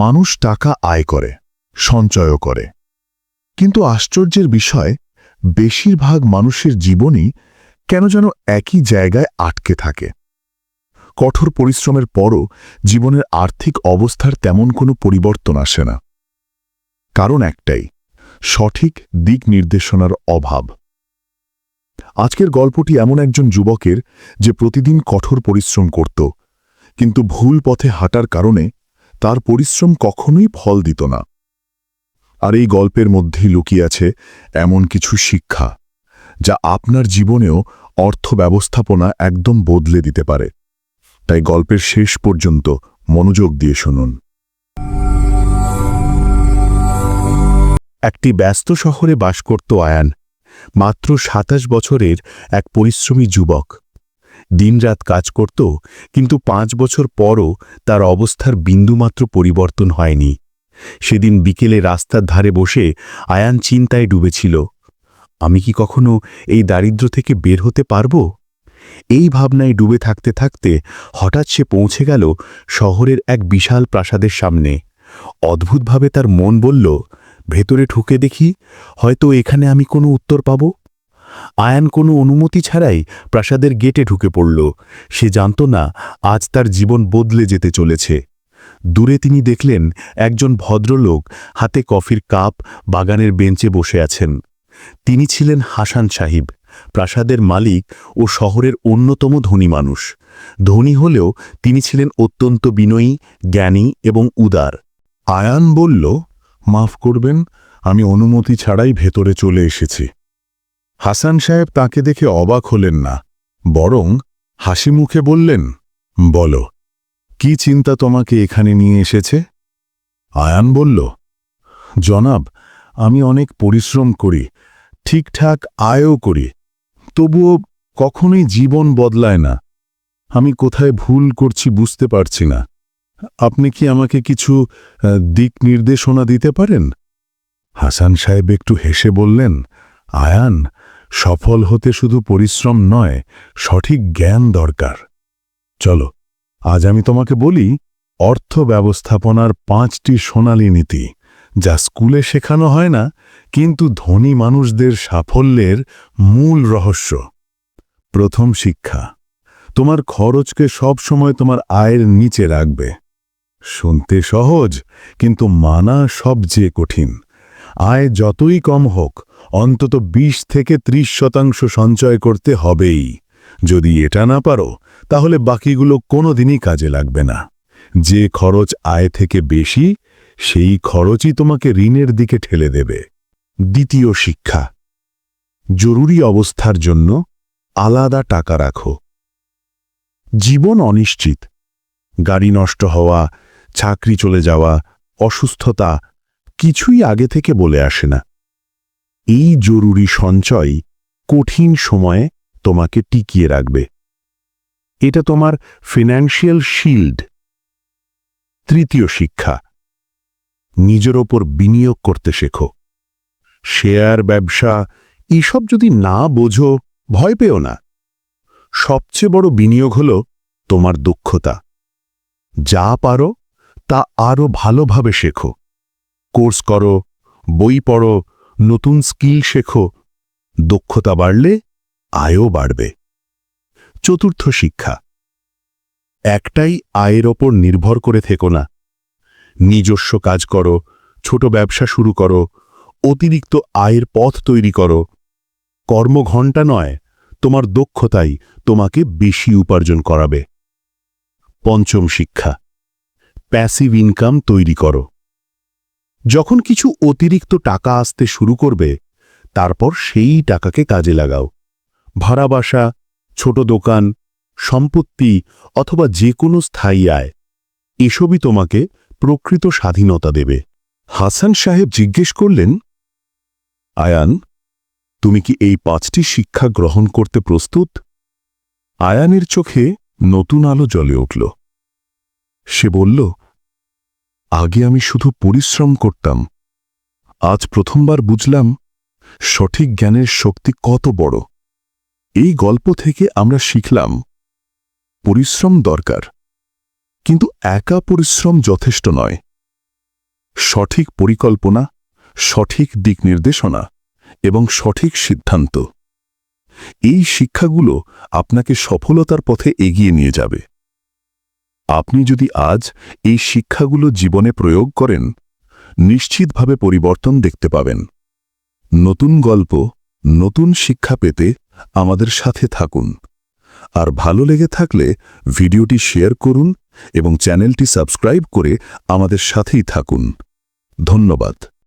মানুষ টাকা আয় করে, সঞ্চয়ও করে। কিন্তু আশ্চর্যের বিষয়, বেশিরভাগ মানুষের জীবনই কেন যেন একই জায়গায় আটকে থাকে। কঠোর পরিশ্রমের পরও জীবনের আর্থিক অবস্থার তেমন কোনো পরিবর্তন আসে না। কারণ একটাই, সঠিক দিক নির্দেশনার অভাব। আজকের গল্পটি এমন একজন যুবকের যে প্রতিদিন কঠোর পরিশ্রম করত, কিন্তু ভুল পথে হাঁটার কারণে তার পরিশ্রম কখনোই ফল দিত না। আর এই গল্পের মধ্যেই লুকিয়ে আছে এমন কিছু শিক্ষা, যা আপনার জীবনেও অর্থ ব্যবস্থাপনা একদম বদলে দিতে পারে। তাই গল্পের শেষ পর্যন্ত মনোযোগ দিয়ে শুনুন। একটি ব্যস্ত শহরে বাস করত আয়ান, মাত্র সাতাশ বছরের এক পরিশ্রমী যুবক। দিনরাত কাজ করত, কিন্তু পাঁচ বছর পরও তার অবস্থার বিন্দুমাত্র পরিবর্তন হয়নি। সেদিন বিকেলে রাস্তার ধারে বসে আয়ান চিন্তায় ডুবেছিল, আমি কি কখনো এই দারিদ্র থেকে বের হতে পারব? এই ভাবনায় ডুবে থাকতে থাকতে হঠাৎ সে পৌঁছে গেল শহরের এক বিশাল প্রাসাদের সামনে। অদ্ভুতভাবে তার মন বলল, ভেতরে ঠুকে দেখি, হয়তো এখানে আমি কোনো উত্তর পাব? আয়ান কোনো অনুমতি ছাড়াই প্রাসাদের গেটে ঢুকে পড়ল। সে জানত না আজ তার জীবন বদলে যেতে চলেছে। দূরে তিনি দেখলেন একজন ভদ্রলোক হাতে কফির কাপ বাগানের বেঞ্চে বসে আছেন। তিনি ছিলেন হাসান সাহিব, প্রাসাদের মালিক ও শহরের অন্যতম ধনী মানুষ। ধনী হলেও তিনি ছিলেন অত্যন্ত বিনয়ী, জ্ঞানী এবং উদার। আয়ান বলল, মাফ করবেন, আমি অনুমতি ছাড়াই ভেতরে চলে এসেছি। হাসান সাহেব তাকে দেখে অবাক হলেন না, বরং হাসি মুখে বললেন, বলো, কি চিন্তা তোমাকে এখানে নিয়ে এসেছে? আয়ান বলল, জনাব, আমি অনেক পরিশ্রম করি, ঠিকঠাক আয়ও করি, তবুও কখনোই জীবন বদলায় না। আমি কোথায় ভুল করছি বুঝতে পারছি না। আপনি কি আমাকে কিছু দিক নির্দেশনা দিতে পারেন? হাসান সাহেব একটু হেসে বললেন, আয়ান সফল হতে শুধু পরিশ্রম নয়, সঠিক জ্ঞান দরকার। চলো, আজ আমি তোমাকে বলি, অর্থ ব্যবস্থাপনার পাঁচটি সোনালী নীতি, যা স্কুলে শেখানো হয় না, কিন্তু ধনী মানুষদের সাফল্যের মূল রহস্য। প্রথম শিক্ষা, তোমার খরচকে সব সময় তোমার আয়ের নিচে রাখবে। শুনতে সহজ, কিন্তু মানা সবচেয়ে কঠিন। আয় যতই কম হোক, অন্তত ২০ থেকে ৩০ শতাংশ সঞ্চয় করতে হবেই। যদি এটা না পারো, তাহলে বাকিগুলো কোনোদিনই কাজে লাগবে না। যে খরচ আয় থেকে বেশি, সেই খরচই তোমাকে ঋণের দিকে ঠেলে দেবে। দ্বিতীয় শিক্ষা, জরুরি অবস্থার জন্য আলাদা টাকা রাখো। জীবন অনিশ্চিত, গাড়ি নষ্ট হওয়া, চাকরি চলে যাওয়া, অসুস্থতা কিছুই আগে থেকে বলে আসে না। এই জরুরি সঞ্চয় কঠিন সময়ে তোমাকে টিকিয়ে রাখবে। এটা তোমার ফিনান্সিয়াল শিল্ড তৃতীয় শিক্ষা, নিজের ওপর বিনিয়োগ করতে শেখো। শেয়ার, ব্যবসা, এসব যদি না বোঝো, ভয় পেও না। সবচেয়ে বড় বিনিয়োগ হল তোমার দক্ষতা। যা পারো, তা আরও ভালোভাবে শেখো। কোর্স করো, বই পড়ো, নতুন স্কিল শেখো, দক্ষতা বাড়লে আয়ও বাড়বে। চতুর্থ শিক্ষা, একটাই আয়ের ওপর নির্ভর করে থেকো না। নিজস্ব কাজ করো, ছোট ব্যবসা শুরু করো, অতিরিক্ত আয়ের পথ তৈরি করো। কর্মঘণ্টা নয়, তোমার দক্ষতাই তোমাকে বেশি উপার্জন করাবে। পঞ্চম শিক্ষা প্যাসিভ ইনকাম তৈরি করো। যখন কিছু অতিরিক্ত টাকা আসতে শুরু করবে, তারপর সেই টাকাকে কাজে লাগাও। ভাড়া বাসা, ছোট দোকান, সম্পত্তি অথবা যে কোনো স্থায়ী আয়, এসবই তোমাকে প্রকৃত স্বাধীনতা দেবে। হাসান সাহেব জিজ্ঞেস করলেন, আয়ান, তুমি কি এই পাঁচটি শিক্ষা গ্রহণ করতে প্রস্তুত? আয়ানের চোখে নতুন আলো জ্বলে উঠল। সে বলল আগে আমি শুধু পরিশ্রম করতাম। আজ প্রথমবার বুঝলাম সঠিক জ্ঞানের শক্তি কত বড়। এই গল্প থেকে আমরা শিখলাম পরিশ্রম দরকার, কিন্তু একা পরিশ্রম যথেষ্ট নয়। সঠিক পরিকল্পনা, সঠিক দিক নির্দেশনা এবং সঠিক সিদ্ধান্ত, এই শিক্ষাগুলো আপনাকে সফলতার পথে এগিয়ে নিয়ে যাবে। আপনি যদি আজ এই শিক্ষাগুলো জীবনে প্রয়োগ করেন, নিশ্চিতভাবে পরিবর্তন দেখতে পাবেন। নতুন গল্প, নতুন শিক্ষা পেতে আমাদের সাথে থাকুন। আর ভালো লেগে থাকলে ভিডিওটি শেয়ার করুন এবং চ্যানেলটি সাবস্ক্রাইব করে আমাদের সাথেই থাকুন। ধন্যবাদ।